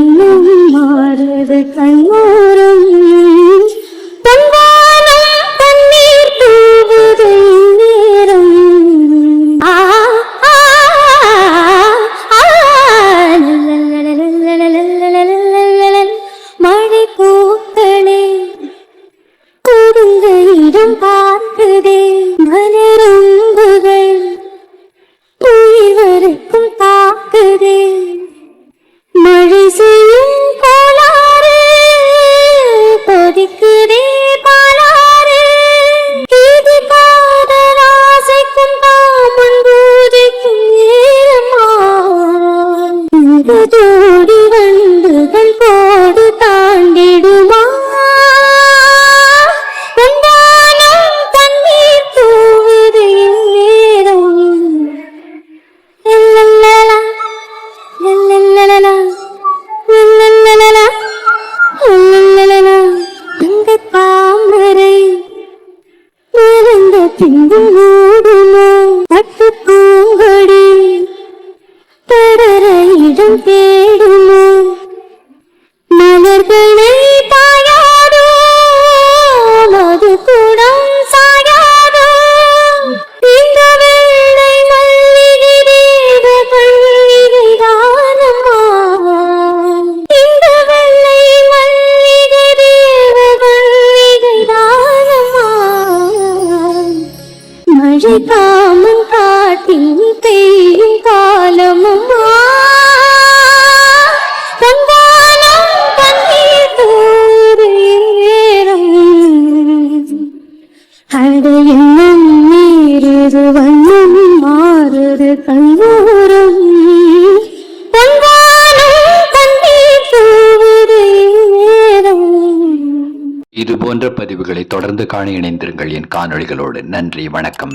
கண்ணும் மாறுது கண்ணோரம். பத்து ஜோடி வண்டுகள் கோடு தாண்டிடுமா? தண்ணீர் தூவுது நேரம் தங்க தாமரை பின்பு மூடுமோ? பட்டு தேடுமோ? மலர்களை தாயாதோ மது கூடம் சாயாதோ இந்த வேளை மல்லிகை இந்த வெள்ளை மல்லிகை மழை அட எண்ணம் மீறுது வண்ணம் மாறுது கண்ணூரம் இது போன்ற பதிவுகளை தொடர்ந்து காண இணைந்திருங்கள் என் காணொளிகளோடு. நன்றி வணக்கம்.